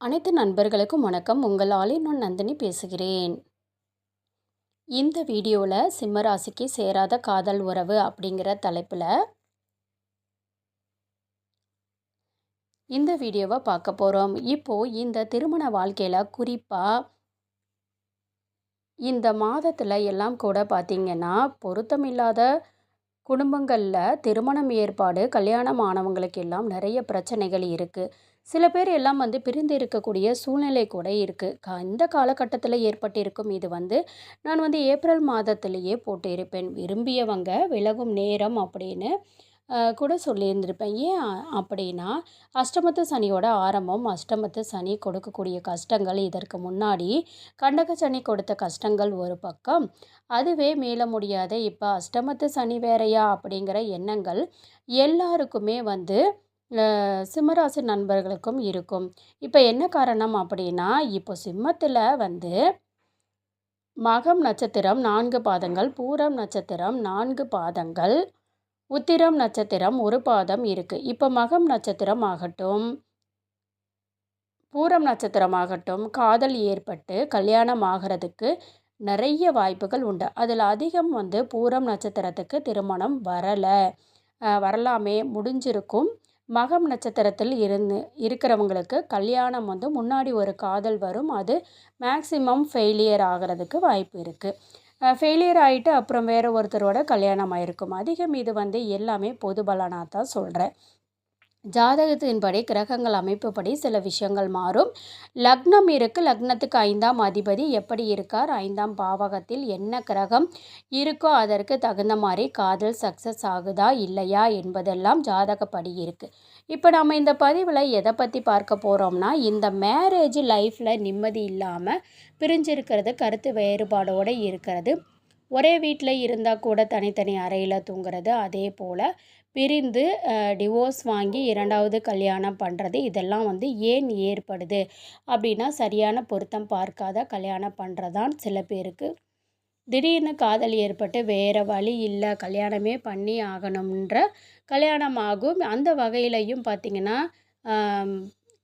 அனைத்து நண்பர்களுக்கும் வணக்கம். உங்கள் ஆலினோன் நந்தினி பேசுகிறேன். இந்த வீடியோவில் சிம்மராசிக்கு சேராத காதல் உறவு அப்படிங்கிற தலைப்பில் இந்த வீடியோவை பார்க்க போகிறோம் இப்போது இந்த திருமண வாழ்க்கையில் குறிப்பாக இந்த மாதத்தில் எல்லாம் கூட பார்த்திங்கன்னா பொருத்தமில்லாத குடும்பங்களில் திருமணம் ஏற்பாடு கல்யாணம் ஆனவங்களுக்கு எல்லாம் நிறைய பிரச்சனைகள் இருக்குது சில பேர் எல்லாம் வந்து பிரிந்து இருக்கக்கூடிய சூழ்நிலை கூட இருக்குது இந்த காலகட்டத்தில் ஏற்பட்டிருக்கும் இது வந்து நான் வந்து ஏப்ரல் மாதத்திலேயே போட்டு இருப்பேன் விரும்பியவங்க விலகும் நேரம் அப்படின்னு கூட சொல்லியிருந்திருப்பேன். ஏன் அப்படின்னா அஷ்டமத்து சனியோட ஆரம்பம் அஷ்டமத்து சனி கொடுக்கக்கூடிய கஷ்டங்கள் இதற்கு முன்னாடி கண்டக சனி கொடுத்த கஷ்டங்கள் ஒரு பக்கம். அதுவே மீள முடியாத இப்போ அஷ்டமத்து சனி வேறையா அப்படிங்கிற எண்ணங்கள் எல்லாருக்குமே வந்து சிம்மராசி நண்பர்களுக்கும் இருக்கும். இப்போ என்ன காரணம் அப்படின்னா இப்போ சிம்மத்தில் வந்து மகம் நட்சத்திரம் நான்கு பாதங்கள் பூரம் நட்சத்திரம் நான்கு பாதங்கள் உத்திரம் நட்சத்திரம் ஒரு பாதம் இருக்குது இப்போ மகம் நட்சத்திரம் ஆகட்டும் பூரம் நட்சத்திரம் ஆகட்டும் காதல் ஏற்பட்டு கல்யாணம் ஆகிறதுக்கு நிறைய வாய்ப்புகள் உண்டு. அதில் அதிகம் வந்து பூரம் நட்சத்திரத்துக்கு திருமணம் வரலை. வரலாமே முடிஞ்சிருக்கும். மகம் நட்சத்திரத்தில் இருந்து இருக்கிறவங்களுக்கு கல்யாணம் வந்து முன்னாடி ஒரு காதல் வரும். அது மேக்சிமம் ஃபெயிலியர் ஆகிறதுக்கு வாய்ப்பு இருக்குது ஃபெயிலியர் ஆகிட்டு அப்புறம் வேறு ஒருத்தரோட கல்யாணம் ஆயிருக்கும். அதிகம் இது வந்து எல்லாமே பொது பலனாக தான் சொல்கிறேன் ஜாதகத்தின்படி கிரகங்கள் அமைப்புப்படி சில விஷயங்கள் மாறும். லக்னம் இருக்குது லக்னத்துக்கு ஐந்தாம் அதிபதி எப்படி இருக்கார்? ஐந்தாம் பாவகத்தில் என்ன கிரகம் இருக்கோ அதற்கு தகுந்த மாதிரி காதல் சக்ஸஸ் ஆகுதா? இல்லையா? என்பதெல்லாம் ஜாதகப்படி இருக்குது இப்போ நம்ம இந்த பதிவில் எதை பற்றி பார்க்க போகிறோம்னா இந்த மேரேஜ் லைஃப்பில் நிம்மதி இல்லாமல் பிரிஞ்சிருக்கிறது கருத்து வேறுபாடோடு இருக்கிறது. ஒரே வீட்டில் இருந்தால் கூட தனித்தனி அறையில் தூங்குறது அதே போல் பிரிந்து டிவோர்ஸ் வாங்கி இரண்டாவது கல்யாணம் பண்ணுறது இதெல்லாம் வந்து ஏன் ஏற்படுது? அப்படின்னா சரியான பொருத்தம் பார்க்காத கல்யாணம் பண்ணுறதான் சில பேருக்கு. திடீர்னு காதல் ஏற்பட்டு வேறு வழி இல்லை கல்யாணமே பண்ணி ஆகணுன்ற கல்யாணம் ஆகும். அந்த வகையிலையும் பார்த்திங்கன்னா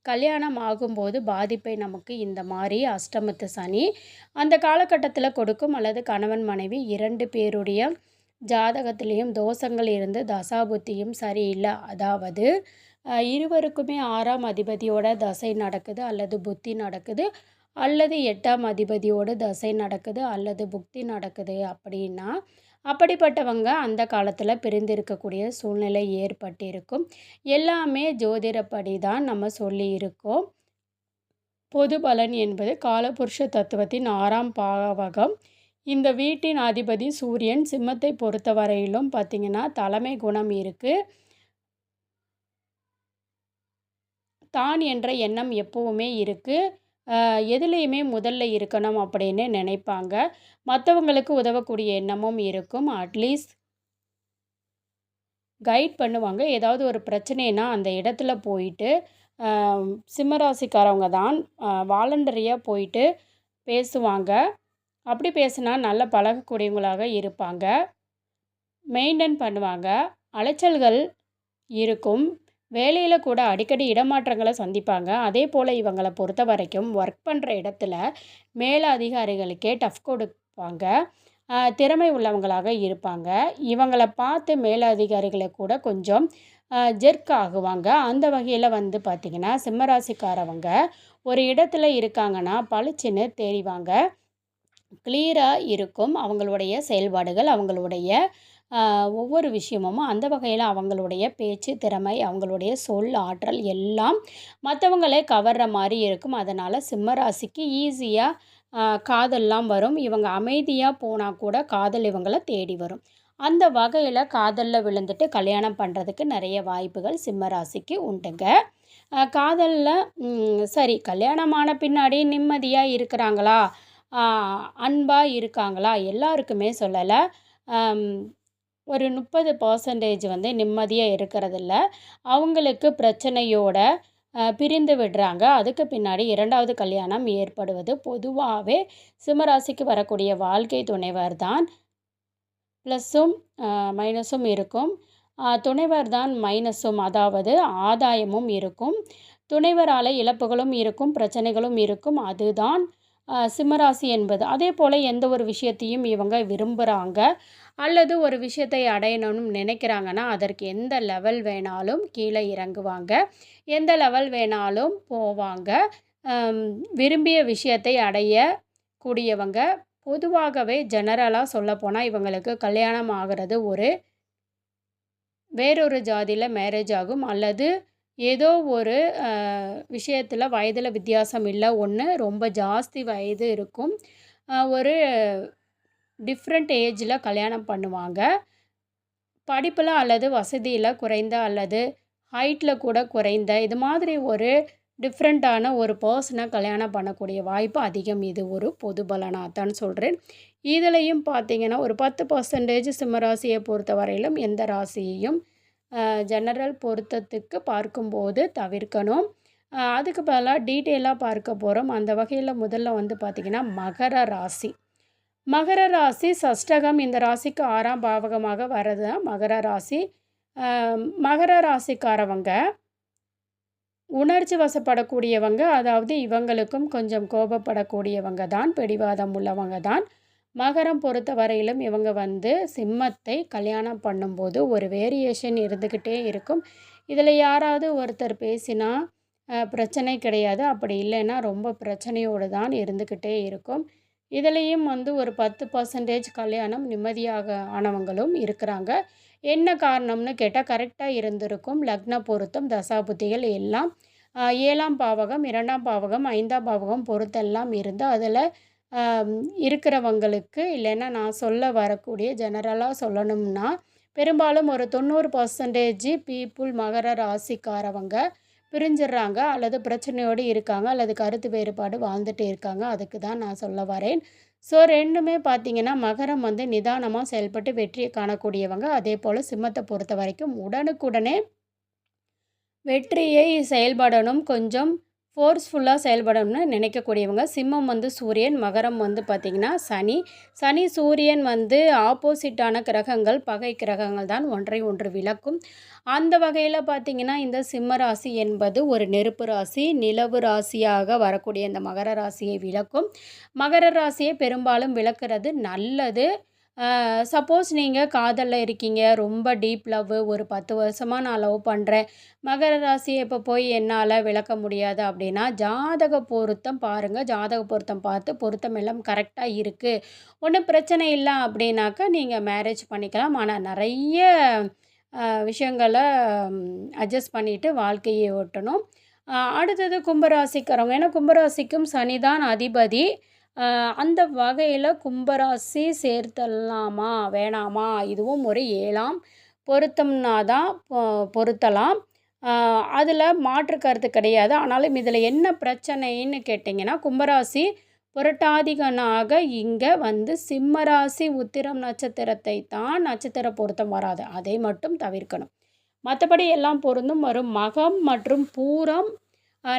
கல்யாணம் ஆகும்போது பாதிப்பை நமக்கு இந்த மாதிரி அஷ்டமத்து சனி அந்த காலகட்டத்தில் கொடுக்கும். அல்லது கணவன் மனைவி இரண்டு பேருடைய ஜாதகத்திலையும் தோஷங்கள் இருந்து தசாபுத்தியும் சரியில்லை. அதாவது இருவருக்குமே ஆறாம் அதிபதியோட தசை நடக்குது அல்லது புத்தி நடக்குது அல்லது எட்டாம் அதிபதியோட தசை நடக்குது அல்லது புக்தி நடக்குது அப்படின்னா அப்படிப்பட்டவங்க அந்த காலத்தில் பிரிந்திருக்கக்கூடிய சூழ்நிலை ஏற்பட்டிருக்கும். எல்லாமே ஜோதிடப்படி தான் நம்ம சொல்லியிருக்கோம். பொது பலன் என்பது காலபுருஷ தத்துவத்தின் ஆறாம் பாவகம். இந்த வீட்டின் அதிபதி சூரியன் சிம்மத்தை பொறுத்தவரையிலும் பார்த்திங்கன்னா தலைமை குணம் இருக்குது தான் என்ற எண்ணம் எப்பவுமே இருக்குது எதுலேயுமே முதல்ல இருக்கணும் அப்படின்னு நினைப்பாங்க. மற்றவங்களுக்கு உதவக்கூடிய எண்ணமும் இருக்கும். அட்லீஸ்ட் கைட் பண்ணுவாங்க. ஏதாவது ஒரு பிரச்சனைனா அந்த இடத்துல போயிட்டு சிம்மராசிக்காரவங்க தான் வாலண்டரியாக போயிட்டு பேசுவாங்க. அப்படி பேசினா நல்ல பழகக்கூடியவங்களாக இருப்பாங்க. மெயின்டைன் பண்ணுவாங்க. அலைச்சல்கள் இருக்கும். வேலையில் கூட அடிக்கடி இடமாற்றங்களை சந்திப்பாங்க. அதே போல் இவங்களை பொறுத்த வரைக்கும் ஒர்க் பண்ணுற இடத்துல மேல அதிகாரிகளுக்கே டஃப் கொடுப்பாங்க. திறமை உள்ளவங்களாக இருப்பாங்க. இவங்களை பார்த்து மேலதிகாரிகளை கூட கொஞ்சம் ஜெர்க் ஆகுவாங்க. அந்த வகையில் வந்து பார்த்திங்கன்னா சிம்மராசிக்காரவங்க ஒரு இடத்துல இருக்காங்கன்னா பளிச்சுன்னு தெரிவாங்க கிளியராக இருக்கும் அவங்களுடைய செயல்பாடுகள் அவங்களுடைய ஒவ்வொரு விஷயமும். அந்த வகையில் அவங்களுடைய பேச்சு திறமை அவங்களுடைய சொல் ஆற்றல் எல்லாம் மற்றவங்களே கவர்ற மாதிரி இருக்கும். அதனால் சிம்மராசிக்கு ஈஸியாக காதல்லாம் வரும். இவங்க அமைதியாக போனால் கூட காதல் இவங்களை தேடி வரும். அந்த வகையில் காதலில் விழுந்துட்டு கல்யாணம் பண்ணுறதுக்கு நிறைய வாய்ப்புகள் சிம்மராசிக்கு உண்டுங்க. காதலில் சரி கல்யாணமான பின்னாடி நிம்மதியாக இருக்கிறாங்களா? அன்பாக இருக்காங்களா? எல்லாருக்குமே சொல்லலை. ஒரு முப்பது பர்சன்டேஜ் வந்து நிம்மதியாக இருக்கிறதில்ல. அவங்களுக்கு பிரச்சனையோட பிரிந்து விடுறாங்க. அதுக்கு பின்னாடி இரண்டாவது கல்யாணம் ஏற்படுவது பொதுவாகவே சிம்மராசிக்கு வரக்கூடிய வாழ்க்கை துணைவர் தான் ப்ளஸ்ஸும் மைனஸும் இருக்கும். துணைவர் தான் மைனஸும் அதாவது ஆதாயமும் இருக்கும். துணைவரால் இழப்புகளும் இருக்கும் பிரச்சனைகளும் இருக்கும். அதுதான் சிம்மராசி என்பது. அதே போல் எந்த ஒரு விஷயத்தையும் இவங்க விரும்புகிறாங்க அல்லது ஒரு விஷயத்தை அடையணும்னு நினைக்கிறாங்கன்னா அதற்கு எந்த லெவல் வேணாலும் கீழே இறங்குவாங்க. எந்த லெவல் வேணாலும் போவாங்க. விரும்பிய விஷயத்தை அடைய கூடியவங்க பொதுவாகவே ஜெனரலாக சொல்லப்போனால் இவங்களுக்கு கல்யாணம் ஆகிறது ஒரு வேறொரு ஜாதியில் மேரேஜ் ஆகும். அல்லது ஏதோ ஒரு விஷயத்தில் வயதில் வித்தியாசம் இல்லை. ஒன்று ரொம்ப ஜாஸ்தி வயது இருக்கும். ஒரு டிஃப்ரெண்ட் ஏஜில் கல்யாணம் பண்ணுவாங்க. படிப்பில் அல்லது வசதியில் குறைந்த அல்லது ஹைட்டில் கூட குறைந்த இது மாதிரி ஒரு டிஃப்ரெண்ட்டான ஒரு பர்சனை கல்யாணம் பண்ணக்கூடிய வாய்ப்பு அதிகம். இது ஒரு பொது தான் சொல்கிறேன் இதுலேயும் பார்த்தீங்கன்னா ஒரு பத்து பர்சன்டேஜ் சிம்மராசியை பொறுத்த வரையிலும் எந்த ராசியையும் ஜெனரல் பொருத்தத்துக்கு பார்க்கும்போது தவிர்க்கணும். அதுக்கு பதிலாக டீட்டெயிலாக பார்க்க போகிறோம் அந்த வகையில் முதல்ல வந்து பார்த்திங்கன்னா மகர ராசி. மகர ராசி சஷ்டகம் இந்த ராசிக்கு ஆறாம் பாவகமாக வர்றது தான் மகர ராசி. மகர ராசிக்காரவங்க உணர்ச்சி வசப்படக்கூடியவங்க அதாவது இவங்களுக்கும் கொஞ்சம் கோபப்படக்கூடியவங்க தான் பிடிவாதம் உள்ளவங்க தான். மகரம் பொறுத்த வரையிலும் இவங்க வந்து சிம்மத்தை கல்யாணம் பண்ணும்போது ஒரு வேரியேஷன் இருந்துக்கிட்டே இருக்கும். இதில் யாராவது ஒருத்தர் பேசினா பிரச்சனை கிடையாது. அப்படி இல்லைன்னா ரொம்ப பிரச்சனையோடு தான் இருந்துக்கிட்டே இருக்கும். இதுலேயும் வந்து ஒரு பத்து பர்சன்டேஜ் கல்யாணம் நிம்மதியாக ஆனவங்களும் இருக்கிறாங்க. என்ன காரணம்னு கேட்டால் கரெக்டாக இருந்திருக்கும். லக்ன பொருத்தம் தசாபுத்திகள் எல்லாம் ஏழாம் பாவகம் இரண்டாம் பாவகம் ஐந்தாம் பாவகம் பொருத்தெல்லாம் இருந்து அதில் இருக்கிறவங்களுக்கு இல்லைன்னா நான் சொல்ல வரக்கூடிய ஜெனரலாக சொல்லணும்னா பெரும்பாலும் ஒரு தொண்ணூறு பர்சன்டேஜ் பீப்புள் மகர ராசிக்காரவங்க பிரிஞ்சிடுறாங்க அல்லது பிரச்சனையோடு இருக்காங்க அல்லது கருத்து வேறுபாடு வாழ்ந்துட்டு இருக்காங்க அதுக்கு தான் நான் சொல்ல வரேன். ஸோ ரெண்டுமே பார்த்திங்கன்னா மகரம் வந்து நிதானமாக செயல்பட்டு வெற்றியை காணக்கூடியவங்க. அதே போல் சிம்மத்தை பொறுத்த வரைக்கும் உடனுக்குடனே வெற்றியை செயல்படணும். கொஞ்சம் ஃபோர்ஸ்ஃபுல்லாக செயல்படணும்னு நினைக்கக்கூடியவங்க சிம்மம் வந்து சூரியன் மகரம் வந்து பார்த்திங்கன்னா சனி. சனி சூரியன் வந்து ஆப்போசிட்டான கிரகங்கள் பகை கிரகங்கள் தான் ஒன்றை ஒன்று விளக்கும். அந்த வகையில் பார்த்திங்கன்னா இந்த சிம்ம ராசி என்பது ஒரு நெருப்பு ராசி நிலவு ராசியாக வரக்கூடிய இந்த மகர ராசியை விளக்கும். மகர ராசியை பெரும்பாலும் விளக்குறது நல்லது. சப்போஸ் நீங்கள் காதலில் இருக்கீங்க. ரொம்ப டீப் லவ் ஒரு பத்து வருஷமாக நான் லவ் பண்ணுறேன் மகர ராசியை இப்போ போய் என்னால் விளக்க முடியாது அப்படின்னா ஜாதக பொருத்தம் பாருங்கள் ஜாதக பொருத்தம் பார்த்து பொருத்தம் எல்லாம் கரெக்டாக இருக்குது ஒன்றும் பிரச்சனை இல்லை அப்படின்னாக்கா நீங்கள் மேரேஜ் பண்ணிக்கலாம். ஆனால் நிறைய விஷயங்களை அட்ஜஸ்ட் பண்ணிவிட்டு வாழ்க்கையை ஓட்டணும். அடுத்தது கும்பராசிக்காரவங்க. ஏன்னா கும்பராசிக்கும் சனி தான் அதிபதி. அந்த வகையில் கும்பராசி சேர்த்தலாமா வேணாமா? இதுவும் ஒரு ஏழாம். பொருத்தம்னா தான் பொருத்தலாம். அதில் மாற்று கருத்து கிடையாது. ஆனாலும் இதில் என்ன பிரச்சனைன்னு கேட்டிங்கன்னா கும்பராசி புரட்டாதிகனாக இங்கே வந்து சிம்மராசி உத்திரம் நட்சத்திரத்தை தான் நட்சத்திர பொருத்தம் வராது. அதை மட்டும் தவிர்க்கணும். மற்றபடி எல்லாம் பொருந்தும். வரும் மகம் மற்றும் பூரம்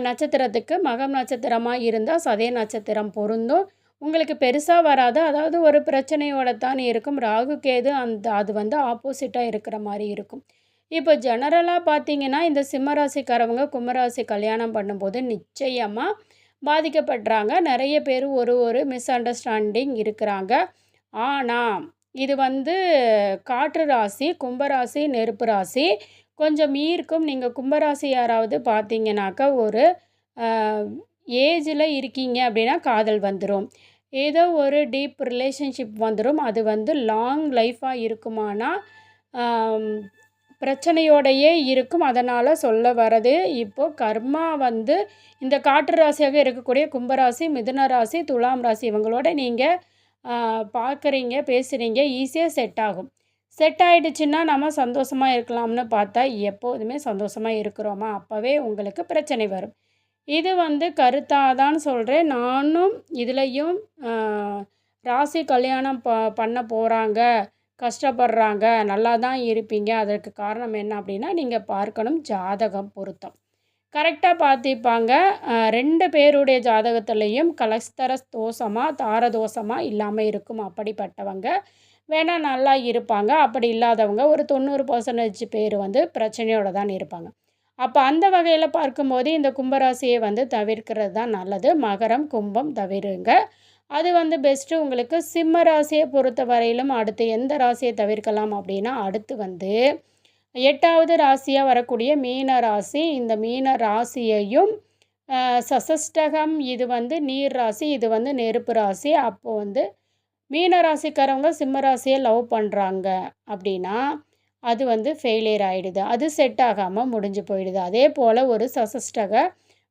நட்சத்திரத்துக்கு மகம் நட்சத்திரமாக இருந்தால் சதய நட்சத்திரம் பொருந்தும். உங்களுக்கு பெருசாக வராது. அதாவது ஒரு பிரச்சனையோட தான் இருக்கும். ராகு கேது அந்த அது வந்து ஆப்போசிட்டாக இருக்கிற மாதிரி இருக்கும். இப்போ ஜெனரலாக பார்த்தீங்கன்னா இந்த சிம்மராசிக்காரவங்க கும்பராசி கல்யாணம் பண்ணும்போது நிச்சயமாக பாதிக்கப்படுறாங்க. நிறைய பேர் ஒரு ஒரு மிஸ் அண்டர்ஸ்டாண்டிங் இருக்கிறாங்க. ஆனால் இது வந்து காற்று ராசி கும்பராசி நெருப்பு ராசி. கொஞ்சம் ஈர்க்கும் நீங்கள் கும்பராசி யாராவது பார்த்தீங்கன்னாக்கா ஒரு ஏஜில் இருக்கீங்க அப்படின்னா காதல் வந்துடும் ஏதோ ஒரு டீப் ரிலேஷன்ஷிப் வந்துடும் அது வந்து லாங் லைஃப்பாக இருக்குமானா பிரச்சனையோடையே இருக்கும். அதனால் சொல்ல வர்றது இப்போது கர்மா வந்து இந்த காற்று ராசியாக இருக்கக்கூடிய கும்பராசி மிதுன ராசி துலாம் ராசி இவங்களோட நீங்கள் பார்க்குறீங்க பேசுகிறீங்க ஈஸியாக செட் ஆகும். செட் ஆகிடுச்சின்னா நம்ம சந்தோஷமாக இருக்கலாம்னு பார்த்தா எப்போதுமே சந்தோஷமாக இருக்கிறோமா? அப்போவே உங்களுக்கு பிரச்சனை வரும். இது வந்து கருத்தாக தான் சொல்கிறேன் நானும் இதுலேயும் ராசி கல்யாணம் ப பண்ண போகிறாங்க கஷ்டப்படுறாங்க நல்லா தான் இருப்பீங்க. அதற்கு காரணம் என்ன அப்படின்னா நீங்கள் பார்க்கணும் ஜாதகம் பொருத்தம். கரெக்டாக பார்த்திப்பாங்க ரெண்டு பேருடைய ஜாதகத்துலேயும் கலஸ்தர தோஷமாக தாரதோஷமாக இல்லாமல் இருக்கும் அப்படிப்பட்டவங்க. வேணால் நல்லா இருப்பாங்க. அப்படி இல்லாதவங்க ஒரு தொண்ணூறு பர்சன்டேஜ் பேர் வந்து பிரச்சனையோடு தான் இருப்பாங்க. அப்போ அந்த வகையில் பார்க்கும்போது இந்த கும்பராசியை வந்து தவிர்க்கிறது தான் நல்லது. மகரம் கும்பம் தவிருங்க. அது வந்து பெஸ்ட்டு உங்களுக்கு சிம்ம ராசியை பொறுத்த வரையிலும் அடுத்து எந்த ராசியை தவிர்க்கலாம் அப்படின்னா அடுத்து வந்து எட்டாவது ராசியாக வரக்கூடிய மீன ராசி. இந்த மீன ராசியையும் சசஷ்டகம் இது வந்து நீர் ராசி இது வந்து நெருப்பு ராசி. அப்போது வந்து மீன ராசிக்காரவங்க சிம்ம ராசியை லவ் பண்ணுறாங்க அப்படின்னா அது வந்து ஃபெயிலியர் ஆகிடுது அது செட் ஆகாமல் முடிஞ்சு போயிடுது. அதே போல் ஒரு சசஷ்டக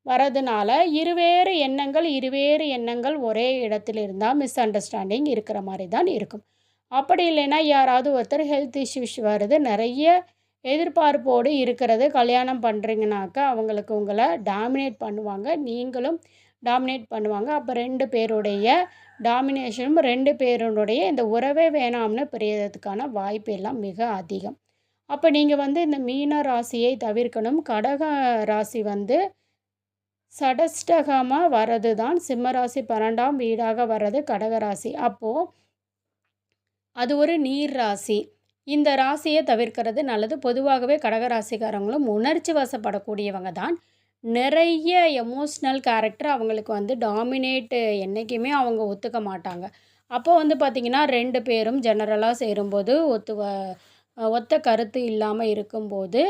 வரதுனால இருவேறு எண்ணங்கள் இருவேறு எண்ணங்கள் ஒரே இடத்துல இருந்தால் மிஸ் அண்டர்ஸ்டாண்டிங் இருக்கிற மாதிரி தான் இருக்கும். அப்படி இல்லைன்னா யாராவது ஒருத்தர் ஹெல்த் இஷ்யூஸ் வருது. நிறைய எதிர்பார்ப்போடு இருக்கிறது. கல்யாணம் பண்ணுறீங்கனாக்கா அவங்களுக்கு உங்களை டாமினேட் பண்ணுவாங்க. நீங்களும் டாமினேட் பண்ணுவாங்க. அப்போ ரெண்டு பேருடைய டாமினேஷனும் ரெண்டு பேருடைய இந்த உறவே வேணாம்னு பிரியறதுக்கான வாய்ப்பு எல்லாம் மிக அதிகம். அப்போ நீங்கள் வந்து இந்த மீன ராசியை தவிர்க்கணும். கடக ராசி வந்து சடஸ்டகமாக வர்றது தான் சிம்மராசி பன்னெண்டாம் வீடாக வர்றது கடகராசி அப்போது அது ஒரு நீர் ராசி. இந்த ராசியை தவிர்க்கிறது நல்லது. பொதுவாகவே கடகராசிக்காரங்களும் உணர்ச்சி வசப்படக்கூடியவங்க தான். நிறைய எமோஷ்னல் கேரக்டர் அவங்களுக்கு வந்து டாமினேட்டு என்றைக்குமே அவங்க ஒத்துக்க மாட்டாங்க. அப்போ வந்து பார்த்திங்கன்னா ரெண்டு பேரும் ஜெனரலாக சேரும்போது ஒத்து ஒத்த கருத்து இல்லாமல் இருக்கும்போது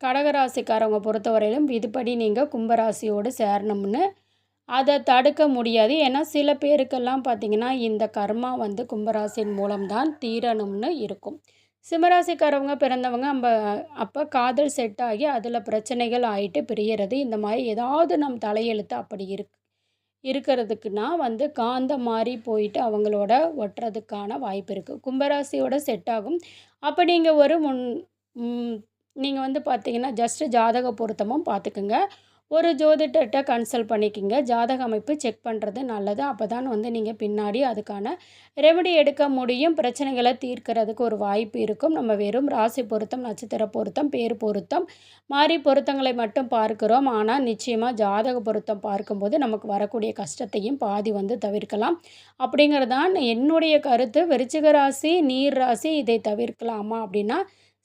கடகராசிக்காரவங்க பொறுத்தவரையிலும் இதுபடி நீங்கள் கும்பராசியோடு சேரணும்னு அதை தடுக்க முடியாது. ஏன்னா சில பேருக்கெல்லாம் பார்த்திங்கன்னா இந்த கர்மா வந்து கும்பராசியின் மூலம்தான் தீரணும்னு இருக்கும். சிம்மராசிக்காரவங்க பிறந்தவங்க நம்ம அப்போ காதல் செட் ஆகி அதில் பிரச்சனைகள் ஆகிட்டு பிரியறது இந்த மாதிரி ஏதாவது நம் தலையெழுத்து அப்படி இருக்கு இருக்கிறதுக்குன்னா வந்து காந்த மாதிரி போயிட்டு அவங்களோட ஒட்டுறதுக்கான வாய்ப்பு இருக்குது கும்பராசியோட செட் ஆகும். அப்போ நீங்கள் ஒரு முன் நீங்கள் வந்து பார்த்தீங்கன்னா ஜஸ்ட்டு ஜாதக பொருத்தமும் பார்த்துக்குங்க ஒரு ஜோதிடர்கிட்ட கன்சல்ட் பண்ணிக்கிங்க. ஜாதக அமைப்பு செக் பண்ணுறது நல்லது. அப்போ தான் வந்து நீங்கள் பின்னாடி அதுக்கான ரெமெடி எடுக்க முடியும். பிரச்சனைகளை தீர்க்கிறதுக்கு ஒரு வாய்ப்பு இருக்கும். நம்ம வெறும் ராசி பொருத்தம் நட்சத்திர பொருத்தம் பேர் பொருத்தம் மாறி பொருத்தங்களை மட்டும் பார்க்கிறோம். ஆனால் நிச்சயமாக ஜாதக பொருத்தம் பார்க்கும்போது நமக்கு வரக்கூடிய கஷ்டத்தையும் பாதி வந்து தவிர்க்கலாம். அப்படிங்கிறதான் என்னுடைய கருத்து. விருச்சிக ராசி நீர் ராசி இதை தவிர்க்கலாமா அப்படின்னா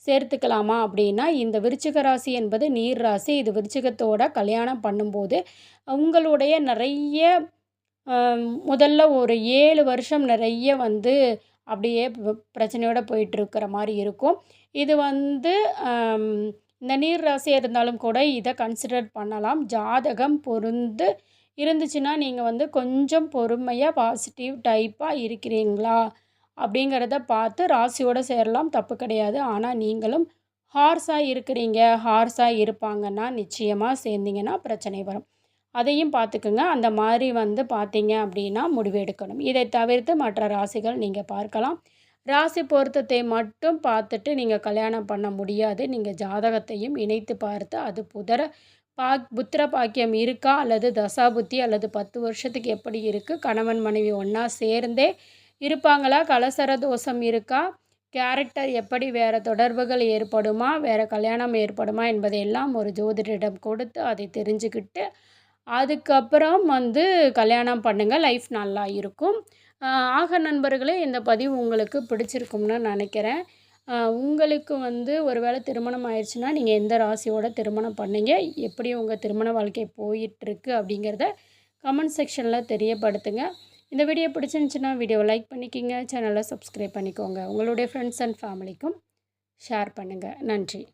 சேர்த்துக்கலாமா அப்படின்னா இந்த விருச்சிக ராசி என்பது நீர் ராசி. இது விருச்சிகத்தோட கல்யாணம் பண்ணும்போது உங்களுடைய நிறைய முதல்ல ஒரு ஏழு வருஷம் நிறைய வந்து அப்படியே பிரச்சனையோடு போயிட்டுருக்கிற மாதிரி இருக்கும். இது வந்து இந்த நீர் ராசியாக இருந்தாலும் கூட இதை கன்சிடர் பண்ணலாம். ஜாதகம் பொருந்து இருந்துச்சுன்னா நீங்கள் வந்து கொஞ்சம் பொறுமையாக பாசிட்டிவ் டைப்பாக இருக்கிறீங்களா? அப்படிங்கிறத பார்த்து ராசியோடு சேரலாம். தப்பு கிடையாது. ஆனால் நீங்களும் ஹார்ஸாக இருக்கிறீங்க. ஹார்ஸாக இருப்பாங்கன்னா நிச்சயமாக சேர்ந்தீங்கன்னா பிரச்சனை வரும். அதையும் பார்த்துக்குங்க. அந்த மாதிரி வந்து பார்த்தீங்க அப்படின்னா முடிவு எடுக்கணும். இதை தவிர்த்து மற்ற ராசிகள் நீங்கள் பார்க்கலாம். ராசி பொருத்தத்தை மட்டும் பார்த்துட்டு நீங்கள் கல்யாணம் பண்ண முடியாது. நீங்கள் ஜாதகத்தையும் இணைத்து பார்த்து அது புதர பா புத்திர பாக்கியம் இருக்கா? அல்லது தசாபுத்தி அல்லது பத்து வருஷத்துக்கு எப்படி இருக்குது கணவன் மனைவி ஒன்றா சேர்ந்தே இருப்பாங்களா? கலசர தோஷம் இருக்கா? கேரக்டர் எப்படி வேறு தொடர்புகள் ஏற்படுமா? வேறு கல்யாணம் ஏற்படுமா? என்பதையெல்லாம் ஒரு ஜோதிடரிடம் கொடுத்து அதை தெரிஞ்சுக்கிட்டு அதுக்கப்புறம் வந்து கல்யாணம் பண்ணுங்கள் லைஃப் நல்லா இருக்கும். ஆக நண்பர்களே இந்த பதிவு உங்களுக்கு பிடிச்சிருக்கும்னு நினைக்கிறேன். உங்களுக்கு வந்து ஒரு வேளை திருமணம் ஆயிடுச்சுன்னா நீங்கள் எந்த ராசியோட திருமணம் பண்ணீங்க? எப்படி உங்கள் திருமண வாழ்க்கை போயிட்டுருக்கு அப்படிங்கிறத கமெண்ட் செக்ஷனில் தெரியப்படுத்துங்க. இந்த வீடியோ பிடிச்சிருந்துச்சின்னா வீடியோவை லைக் பண்ணிக்கிங்க சேனலை சப்ஸ்கிரைப் பண்ணிக்கோங்க. உங்களுடைய ஃப்ரெண்ட்ஸ் அண்ட் ஃபேமிலிக்கும் ஷேர் பண்ணுங்கள் நன்றி.